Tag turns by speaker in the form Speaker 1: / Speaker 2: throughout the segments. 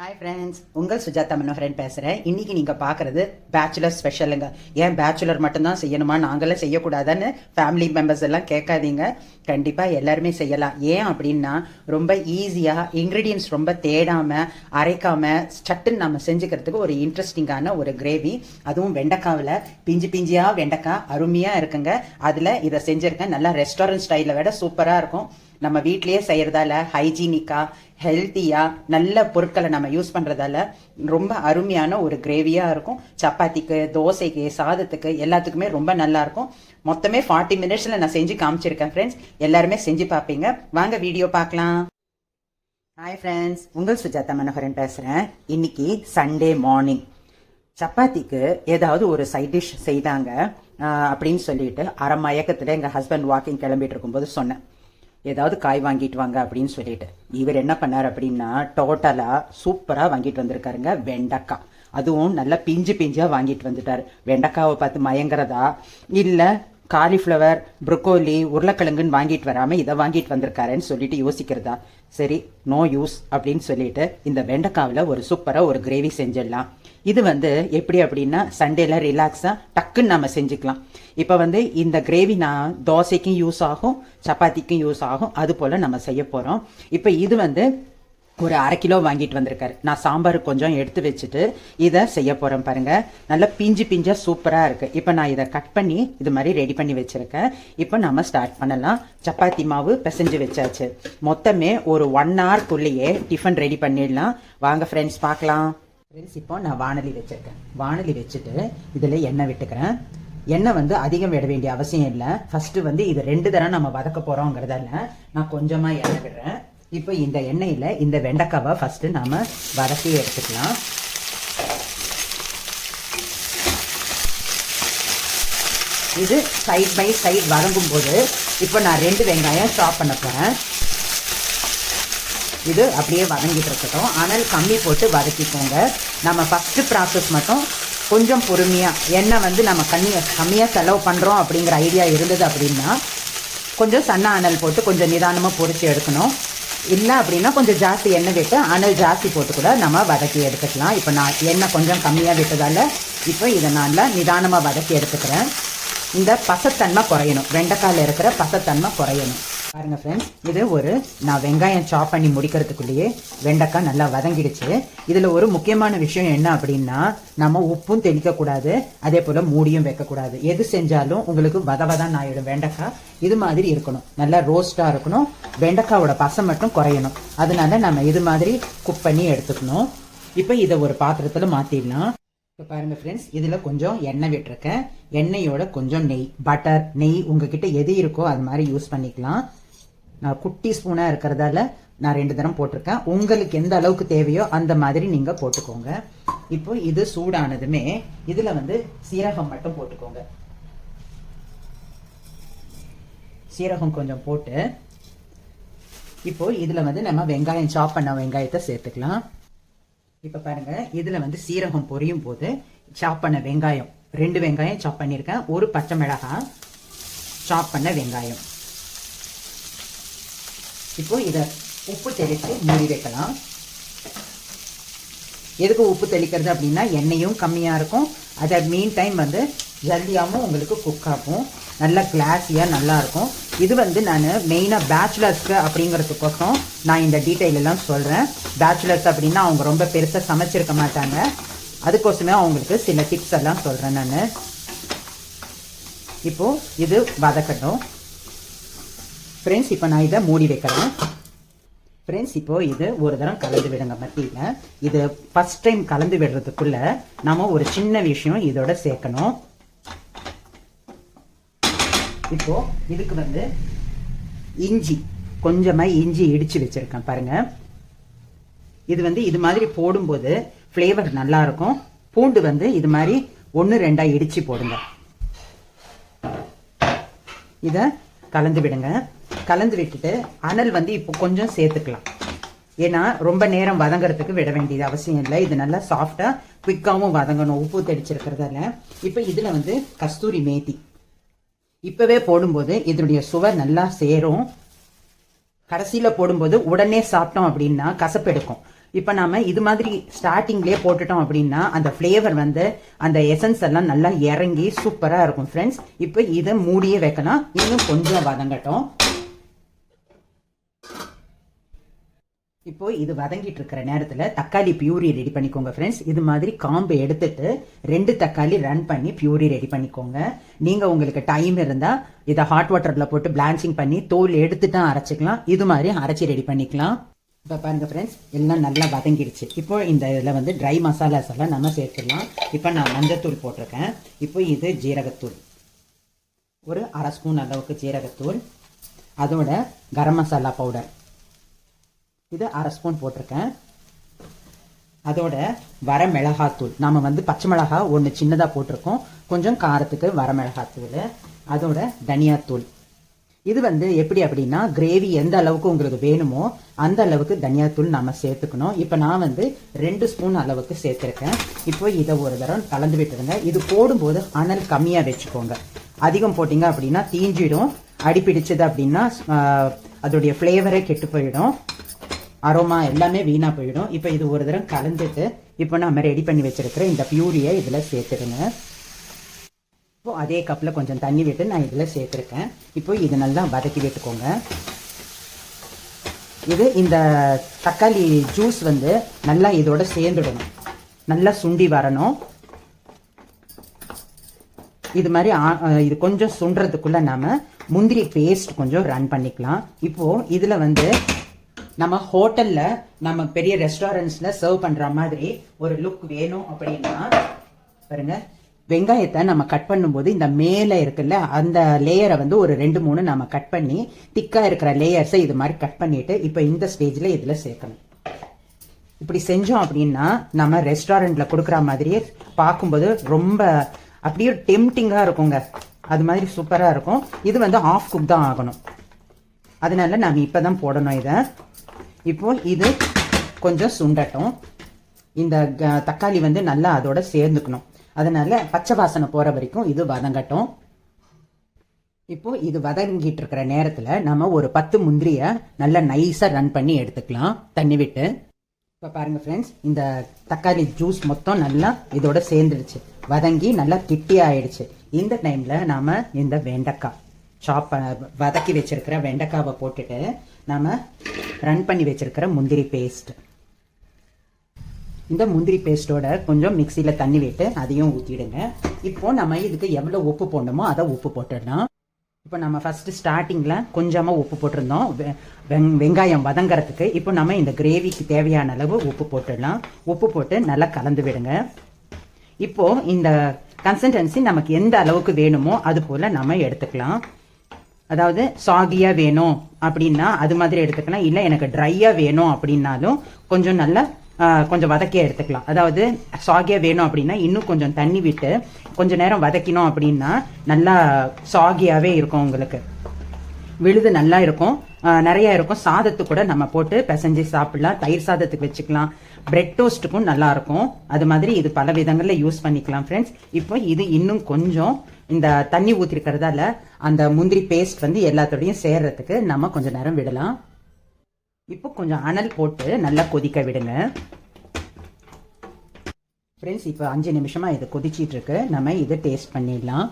Speaker 1: Hi friends உங்கள் சுஜாதா மனோகரன் பேசுகிறேன் இன்னைக்கு நீங்கள் பார்க்குறது பேச்சுலர் ஸ்பெஷலுங்க ஏன் பேச்சுலர் மட்டும்தான் செய்யணுமா? நாங்களே செய்யக்கூடாதான்னு ஃபேமிலி மெம்பர்ஸ் எல்லாம் கேட்காதீங்க. கண்டிப்பாக எல்லாருமே செய்யலாம். ஏன் அப்படின்னா ரொம்ப ஈஸியாக இன்க்ரீடியன்ஸ் ரொம்ப தேடாமல் அரைக்காமல் சட்டுன்னு நம்ம செஞ்சுக்கிறதுக்கு ஒரு இன்ட்ரெஸ்டிங்கான ஒரு கிரேவி அதுவும் வெண்டைக்காவில். பிஞ்சு பிஞ்சியாக வெண்டைக்காய் அருமையாக இருக்குங்க. அதில் இதை செஞ்சுருக்கேன். நல்லா ரெஸ்டாரண்ட் ஸ்டைலில் விட சூப்பராக இருக்கும். நம்ம வீட்லயே செய்யறதால ஹைஜீனிக்கா ஹெல்த்தியா நல்ல பொருட்களை நம்ம யூஸ் பண்றதால ரொம்ப அருமையான ஒரு கிரேவியா இருக்கும். சப்பாத்திக்கு தோசைக்கு சாதத்துக்கு எல்லாத்துக்குமே ரொம்ப நல்லா இருக்கும். மொத்தமே ஃபார்ட்டி மினிட்ஸ்ல நான் செஞ்சு காமிச்சிருக்கேன் ஃப்ரெண்ட்ஸ் எல்லாருமே செஞ்சு பார்ப்பீங்க. வாங்க வீடியோ பார்க்கலாம். ஹாய் ஃப்ரெண்ட்ஸ் உங்கள் சுஜாதா மனோகரன் பேசுகிறேன் இன்னைக்கு சண்டே மார்னிங் சப்பாத்திக்கு ஏதாவது ஒரு சைட் டிஷ் செய்தாங்க அப்படின்னு சொல்லிட்டு அரை மயக்கத்தில் எங்கள் ஹஸ்பண்ட் வாக்கிங் கிளம்பிட்டு இருக்கும்போது சொன்னேன். ஏதாவது காய் வாங்கிட்டு வாங்க அப்படின்னு சொல்லிட்டு. இவர் என்ன பண்ணார் அப்படின்னா டோட்டலாக சூப்பராக வாங்கிட்டு வந்திருக்காருங்க வெண்டைக்காய் அதுவும் நல்லா பிஞ்சு பிஞ்சாக வாங்கிட்டு வந்துட்டார். வெண்டைக்காவை பார்த்து மயங்குறதா? இல்லை காலிஃப்ளவர் ப்ரொக்கோலி உருளைக்கிழங்குன்னு வாங்கிட்டு வராமல் இதை வாங்கிட்டு வந்திருக்காருன்னு சொல்லிட்டு யோசிக்கிறதா? சரி நோ யூஸ் அப்படின்னு சொல்லிட்டு இந்த வெண்டைக்காவில் ஒரு சூப்பராக ஒரு கிரேவி செஞ்சிடலாம். இது வந்து எப்படி அப்படின்னா சண்டேல ரிலாக்ஸாக டக்குன்னு நம்ம செஞ்சுக்கலாம். இப்போ வந்து இந்த கிரேவி நான் தோசைக்கும் யூஸ் ஆகும் சப்பாத்திக்கும் யூஸ் ஆகும் அது போல் நம்ம செய்ய போகிறோம் இப்போ இது வந்து ஒரு அரை கிலோ வாங்கிட்டு வந்திருக்காரு. நான் சாம்பார் கொஞ்சம் எடுத்து வச்சுட்டு இதை செய்ய போகிறேன் பாருங்கள் நல்லா பிஞ்சு பிஞ்சாக சூப்பராக இருக்குது இப்போ நான் இதை கட் பண்ணி இது மாதிரி ரெடி பண்ணி வச்சிருக்கேன். இப்போ நம்ம ஸ்டார்ட் பண்ணலாம். சப்பாத்தி மாவு பிசைஞ்சு வச்சாச்சு. மொத்தமே ஒரு ஒன் ஹவர்க்குள்ளேயே டிஃபன் ரெடி பண்ணிடலாம். வாங்க ஃப்ரெண்ட்ஸ் பார்க்கலாம். ஃப்ரெண்ட்ஸ் இப்போ நான் வானலி வச்சுருக்கேன். வானலி வச்சுட்டு இதில் எண்ணெய் விட்டுக்கிறேன். எண்ணெய் வந்து அதிகம் விட வேண்டிய அவசியம் இல்லை. ஃபஸ்ட்டு வந்து இது ரெண்டு தரம் நம்ம வதக்க போகிறோங்கிறதால நான் கொஞ்சமாக எண்ணெய் விடுறேன். இப்போ இந்த எண்ணெயில் இந்த வெண்டைக்காவை ஃபஸ்ட்டு நாம் வதக்கி எடுத்துக்கலாம். இது சைட் பை சைடு வதங்கும் போது இப்போ நான் ரெண்டு வெங்காயம் சாப் பண்ண போகிறேன் இது அப்படியே வதங்கிட்டு இருக்கட்டும். அனல் கம்மி போட்டு வதக்கிக்கோங்க. நம்ம ஃபஸ்ட்டு ப்ராசஸ் மட்டும் கொஞ்சம் பொறுமையாக எண்ணெய் வந்து நம்ம கம்மியாக கம்மியாக செலவு பண்ணுறோம் அப்படிங்கிற ஐடியா இருந்தது அப்படின்னா கொஞ்சம் சன்ன அனல் போட்டு கொஞ்சம் நிதானமாக பொறிச்சு எடுக்கணும். இல்லை அப்படின்னா கொஞ்சம் ஜாஸ்தி எண்ணெய் விட்டு அனல் ஜாஸ்தி போட்டு கூட நம்ம வதக்கி எடுத்துக்கலாம். இப்போ நான் எண்ணெய் கொஞ்சம் கம்மியாக விட்டதால இப்போ இதை நல்லா நிதானமாக வதக்கி எடுத்துக்கிறேன். இந்த பசத்தன்மை குறையணும். வெண்டைக்காயில் இருக்கிற பசத்தன்மை குறையணும். பாருங்க ஃப்ரெண்ட்ஸ் இது ஒரு நான் வெங்காயம் சாப் பண்ணி முடிக்கிறதுக்குள்ளேயே வெண்டைக்காய் நல்லா வதங்கிடுச்சு. இதில் ஒரு முக்கியமான விஷயம் என்ன அப்படின்னா நம்ம உப்பும் தெளிக்கக்கூடாது அதே போல் மூடியும் வைக்கக்கூடாது எது செஞ்சாலும் உங்களுக்கு வத வதான் ஆயிடும் வெண்டைக்காய். இது மாதிரி இருக்கணும். நல்லா ரோஸ்டாக இருக்கணும். வெண்டைக்காவோட பசம் மட்டும் குறையணும். அதனால நம்ம இது மாதிரி குக் பண்ணி எடுத்துக்கணும். இப்போ இதை ஒரு பாத்திரத்தில் மாற்றிடலாம் இப்போ பாருங்க ஃப்ரெண்ட்ஸ் இதில் கொஞ்சம் எண்ணெய் விட்டுருக்கேன். எண்ணெயோட கொஞ்சம் நெய் பட்டர் நெய் உங்ககிட்ட எது இருக்கோ அது மாதிரி யூஸ் பண்ணிக்கலாம். நான் குட்டி ஸ்பூனாக இருக்கிறதால நான் ரெண்டு தரம் போட்டிருக்கேன். உங்களுக்கு எந்த அளவுக்கு தேவையோ அந்த மாதிரி நீங்கள் போட்டுக்கோங்க. இப்போ இது சூடானதுமே இதில் வந்து சீரகம் மட்டும் போட்டுக்கோங்க. சீரகம் கொஞ்சம் போட்டு இப்போ இதில் வந்து நம்ம வெங்காயம் சாப் பண்ண வெங்காயத்தை சேர்த்துக்கலாம். இப்போ பாருங்க இதில் வந்து சீரகம் பொரியும் போது சாப் பண்ண வெங்காயம். ரெண்டு வெங்காயம் சாப் பண்ணியிருக்கேன் ஒரு பச்சை மிளகாய் சாப் பண்ண வெங்காயம். இப்போ இதை உப்பு தெளித்து மூடி வைக்கலாம். எதுக்கு உப்பு தெளிக்கிறது அப்படின்னா எண்ணெயும் கம்மியாக இருக்கும். அதை மீன் டைம் வந்து ஜல்லியாகவும் உங்களுக்கு குக் ஆகும். நல்லா கிளாஸியாக நல்லாயிருக்கும் இது வந்து நான் மெயினாக பேச்சுலர்ஸ்க்கு அப்படிங்கிறதுக்கோசம் நான் இந்த டீட்டெயில் எல்லாம் சொல்கிறேன் பேச்சுலர்ஸ் அப்படின்னா அவங்க ரொம்ப பெருசாக சமைச்சிருக்க மாட்டாங்க. அதுக்கோசமே அவங்களுக்கு சில டிப்ஸ் எல்லாம் சொல்கிறேன் நான். இப்போது இது வதக்கட்டும். ஃப்ரெண்ட்ஸ் இப்போ நான் இதை மூடி வைக்கிறேன். ஃப்ரெண்ட்ஸ் இப்போ இது ஒரு தரம் கலந்து விடுங்க மத்தியில். இது ஃபஸ்ட் டைம் கலந்து விடுறதுக்குள்ளே நம்ம ஒரு சின்ன விஷயம் இதோட சேர்க்கணும். இப்போ இதுக்கு வந்து இஞ்சி கொஞ்சமாக இஞ்சி இடித்து வச்சுருக்கேன் பாருங்கள் இது வந்து இது மாதிரி போடும்போது ஃப்ளேவர் நல்லா இருக்கும் பூண்டு வந்து இது மாதிரி ஒன்று ரெண்டாக இடித்து போடுங்க. இதை கலந்து விடுங்க. கலந்து விட்டுட்டு அனல் வந்து இப்போ கொஞ்சம் சேர்த்துக்கலாம். ஏன்னா ரொம்ப நேரம் வதங்கிறதுக்கு விட வேண்டியது அவசியம் இல்லை. இது நல்லா சாஃப்டாக குயிக்காகவும் வதங்கணும். உப்பு தெடிச்சிருக்கிறதால இப்போ இதில் வந்து கஸ்தூரி மேத்தி. இப்போவே போடும்போது இதனுடைய சுவை நல்லா சேரும். கடைசியில் போடும்போது உடனே சாப்பிட்டோம் அப்படின்னா கசப்பு எடுக்கும். இப்போ நாம் இது மாதிரி ஸ்டார்டிங்லேயே போட்டுட்டோம் அப்படின்னா அந்த ஃப்ளேவர் வந்து அந்த எசன்ஸ் எல்லாம் நல்லா இறங்கி சூப்பராக இருக்கும் ஃப்ரெண்ட்ஸ் இப்போ இதை மூடியே வைக்கலாம். இன்னும் கொஞ்சம் வதங்கட்டும். இப்போ இது வதங்கிட்டு இருக்கிற நேரத்தில் தக்காளி பியூரி ரெடி பண்ணிக்கோங்க ஃப்ரெண்ட்ஸ் இது மாதிரி காம்பு எடுத்துட்டு ரெண்டு தக்காளி ரன் பண்ணி பியூரி ரெடி பண்ணிக்கோங்க. நீங்கள் உங்களுக்கு டைம் இருந்தால் இதை ஹாட் வாட்டரில் போட்டு பிளான்ச்சிங் பண்ணி தோல் எடுத்துட்டு அரைச்சிக்கலாம். இது மாதிரி அரைச்சி ரெடி பண்ணிக்கலாம். இப்போ பாருங்க ஃப்ரெண்ட்ஸ் எல்லாம் நல்லா வதங்கிடுச்சு இப்போ இந்த இதில் வந்து ட்ரை மசாலாஸ் எல்லாம் நம்ம சேர்த்துடலாம். இப்போ நான் மஞ்சத்தூள் போட்டிருக்கேன். இப்போ இது ஜீரகத்தூள். ஒரு அரை ஸ்பூன் அளவுக்கு ஜீரகத்தூள். அதோட கரம் மசாலா பவுடர் இது அரை ஸ்பூன் போட்டிருக்கேன். அதோட வர மிளகாத்தூள் நாம வந்து பச்சை மிளகா ஒன்று சின்னதாக போட்டிருக்கோம். கொஞ்சம் காரத்துக்கு வர மிளகாத்தூள் அதோட தனியாத்தூள். இது வந்து எப்படி அப்படின்னா கிரேவி எந்த அளவுக்கு உங்களுக்கு வேணுமோ அந்த அளவுக்கு தனியாத்தூள் நம்ம சேர்த்துக்கணும். இப்போ நான் வந்து ரெண்டு ஸ்பூன் அளவுக்கு சேர்த்துருக்கேன். இப்போ இதை ஒரு தரம் கலந்து விட்டுருங்க இது போடும்போது அனல் கம்மியாக வச்சுக்கோங்க. அதிகம் போட்டிங்க அப்படின்னா தீஞ்சிடும். அடி பிடிச்சது அப்படின்னா அதோடைய ஃப்ளேவரே கெட்டு போயிடும். அரோமா எல்லாமே வீணாக போயிடும். இப்போ இது ஒரு தரம் கலந்துட்டு இப்போ நம்ம ரெடி பண்ணி வச்சுருக்கிற இந்த பியூரியை இதில் சேர்த்துடுங்க. இப்போ அதே கப்பில் கொஞ்சம் தண்ணி விட்டு நான் இதில் சேர்த்துருக்கேன். இப்போ இது நல்லா வதக்கி விட்டுக்கோங்க. இது இந்த தக்காளி ஜூஸ் வந்து நல்லா இதோட சேர்ந்துடணும். நல்லா சுண்டி வரணும். இது மாதிரி ஆ- இது கொஞ்சம் சுண்டுறதுக்குள்ளே நாம் முந்திரி பேஸ்ட் கொஞ்சம் ரன் பண்ணிக்கலாம். இப்போது இதில் வந்து நம்ம ஹோட்டல்ல நம்ம பெரிய ரெஸ்டாரண்ட்ஸ்ல சர்வ் பண்ற மாதிரி ஒரு லுக் வேணும் அப்படின்னா பாருங்க வெங்காயத்தை நம்ம கட் பண்ணும்போது இந்த மேலே இருக்குல்ல அந்த லேயரை வந்து ஒரு ரெண்டு மூணு நம்ம கட் பண்ணி திக்காக இருக்கிற லேயர்ஸை இது மாதிரி கட் பண்ணிட்டு இப்போ இந்த ஸ்டேஜில் இதில் சேர்க்கணும். இப்படி செஞ்சோம் அப்படின்னா நம்ம ரெஸ்டாரண்ட்டில் கொடுக்குற மாதிரியே பார்க்கும்போது ரொம்ப அப்படியே டெம்டிங்காக இருக்குங்க. அது மாதிரி சூப்பராக இருக்கும். இது வந்து ஆஃப் குக் தான் ஆகணும். அதனால் நாங்கள் இப்போ தான் போடணும் இதை. இப்போ இது கொஞ்சம் சுண்டட்டும். இந்த க- தக்காளி வந்து நல்லா அதோட சேர்ந்துக்கணும். அதனால் பச்சை வாசனை போகிற வரைக்கும் இது வதங்கட்டும். இப்போ இது வதங்கிட்டு இருக்கிற நேரத்தில் நம்ம ஒரு பத்து முந்திரியை நல்லா நைஸாக ரன் பண்ணி எடுத்துக்கலாம். தண்ணி விட்டு. இப்போ பாருங்கள் ஃப்ரெண்ட்ஸ் இந்த தக்காளி ஜூஸ் மொத்தம் நல்லா இதோட சேர்ந்துடுச்சு. வதங்கி நல்லா கிட்டி ஆயிடுச்சு இந்த டைமில் நாம் இந்த வெண்டைக்காய். சாப் வதக்கி வச்சுருக்கிற வெண்டைக்காவை போட்டுட்டு நாம் ரன் பண்ணி வச்சுருக்கிற முந்திரி பேஸ்ட் இந்த முந்திரி பேஸ்ட்டோட கொஞ்சம் மிக்சியில் தண்ணி விட்டு அதையும் ஊற்றிடுங்க இப்போ நம்ம இதுக்கு எவ்வளோ உப்பு போடணுமோ அதை உப்பு போட்டுடலாம். இப்போ நம்ம ஃபஸ்ட்டு ஸ்டார்டிங்கில் கொஞ்சமாக உப்பு போட்டிருந்தோம். வெ- வெங்- வெங்காயம் வதங்கிறதுக்கு. இப்போ நம்ம இந்த கிரேவிக்கு தேவையான அளவு உப்பு போட்டுடலாம். உப்பு போட்டு நல்லா கலந்து விடுங்க. இப்போ இந்த கன்சிஸ்டன்சி நமக்கு எந்த அளவுக்கு வேணுமோ அது போல் நம்ம எடுத்துக்கலாம். அதாவது சாகியாக வேணும் அப்படின்னா அது மாதிரி எடுத்துக்கலாம். இல்லை எனக்கு ட்ரையாக வேணும் அப்படின்னாலும் கொஞ்சம் நல்லா கொஞ்சம் வதக்கியா எடுத்துக்கலாம். அதாவது சாகியாக வேணும் அப்படின்னா இன்னும் கொஞ்சம் தண்ணி விட்டு கொஞ்சம் நேரம் வதக்கினோம் அப்படின்னா நல்லா சாகியாகவே இருக்கும் உங்களுக்கு. விழுது நல்லா இருக்கும். நிறையா இருக்கும். சாதத்து கூட நம்ம போட்டு பிசைஞ்சு சாப்பிடலாம். தயிர் சாதத்துக்கு வச்சுக்கலாம். பிரெட் டோஸ்ட்டுக்கும் நல்லா இருக்கும். அது மாதிரி இது பல விதங்களில் யூஸ் பண்ணிக்கலாம் ஃப்ரெண்ட்ஸ் இப்போ இது இன்னும் கொஞ்சம் இந்த தண்ணி ஊற்றிருக்கிறதால அந்த முந்திரி பேஸ்ட் வந்து எல்லாத்தோடையும் சேர்றதுக்கு நம்ம கொஞ்சம் நேரம் விடலாம். இப்போ கொஞ்சம் அனல் போட்டு நல்லா கொதிக்க விடுங்க. ஃப்ரெண்ட்ஸ் இப்போ அஞ்சு நிமிஷமாக இது கொதிச்சிட்ருக்கு நம்ம இதை டேஸ்ட் பண்ணிடலாம்.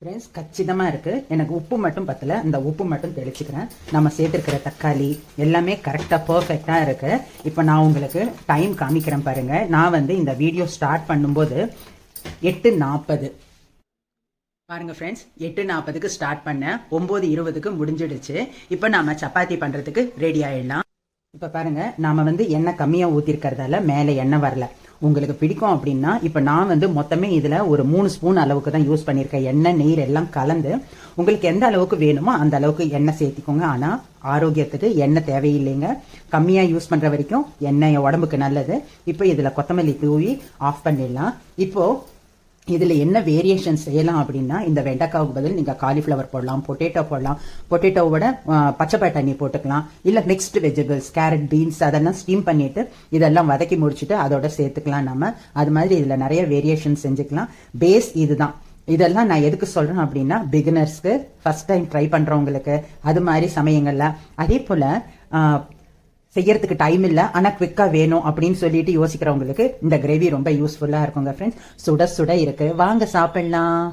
Speaker 1: ஃப்ரெண்ட்ஸ் கச்சிதமாக இருக்குது எனக்கு உப்பு மட்டும் பத்தல. இந்த உப்பு மட்டும் தெளிச்சுக்கிறேன். நம்ம சேர்த்துருக்கிற தக்காளி எல்லாமே கரெக்டாக பர்ஃபெக்டாக இருக்குது இப்போ நான் உங்களுக்கு டைம் காமிக்கிறேன் பாருங்கள் நான் வந்து இந்த வீடியோ ஸ்டார்ட் பண்ணும்போது எட்டு நாற்பது பாருங்கள் ஃப்ரெண்ட்ஸ் எட்டு நாற்பதுக்கு ஸ்டார்ட் பண்ணேன். ஒம்பது இருபதுக்கு முடிஞ்சிடுச்சு. இப்போ நாம் சப்பாத்தி பண்ணுறதுக்கு ரெடி ஆகிடலாம் இப்போ பாருங்கள் நாம் வந்து எண்ணெய் கம்மியாக ஊற்றிருக்கிறதால மேலே எண்ணெய் வரல. உங்களுக்கு பிடிக்கும் அப்படின்னா இப்போ நான் வந்து மொத்தமே இதில் ஒரு மூணு ஸ்பூன் அளவுக்கு தான் யூஸ் பண்ணியிருக்கேன். எண்ணெய் நெய் எல்லாம் கலந்து உங்களுக்கு எந்த அளவுக்கு வேணுமோ அந்த அளவுக்கு எண்ணெய் சேர்த்திக்கோங்க. ஆனால் ஆரோக்கியத்துக்கு எண்ணெய் தேவையில்லைங்க. கம்மியாக யூஸ் பண்ணுற வரைக்கும் எண்ணெய் உடம்புக்கு நல்லது. இப்போ இதில் கொத்தமல்லி தூவி ஆஃப் பண்ணிடலாம். இப்போது இதில் என்ன வேரியேஷன் செய்யலாம் அப்படின்னா இந்த வெண்டைக்காவுக்கு பதில் நீங்கள் காலிஃப்ளவர் போடலாம் பொட்டேட்டோ போடலாம். பொட்டேட்டோவோட பச்சை பட்டாணி போட்டுக்கலாம். இல்லை மிக்ஸ்டு வெஜிடபிள்ஸ் கேரட் பீன்ஸ் அதெல்லாம் ஸ்டீம் பண்ணிட்டு இதெல்லாம் வதக்கி முடிச்சுட்டு அதோட சேர்த்துக்கலாம் நம்ம. அது மாதிரி இதில் நிறைய வேரியேஷன் செஞ்சுக்கலாம். பேஸ் இதுதான். இதெல்லாம் நான் எதுக்கு சொல்றேன் அப்படின்னா பிகினர்ஸ்க்கு ஃபர்ஸ்ட் டைம் ட்ரை பண்றவங்களுக்கு அது மாதிரி சமயங்கள்ல. அதே போல செய்யறதுக்கு டைம் இல்லை. ஆனால் குவிக்காக வேணும் அப்படின்னு சொல்லிட்டு யோசிக்கிறவங்களுக்கு இந்த கிரேவி ரொம்ப யூஸ்ஃபுல்லாக இருக்குங்க ஃப்ரெண்ட்ஸ் சுட சுட இருக்கு. வாங்க சாப்பிடலாம்.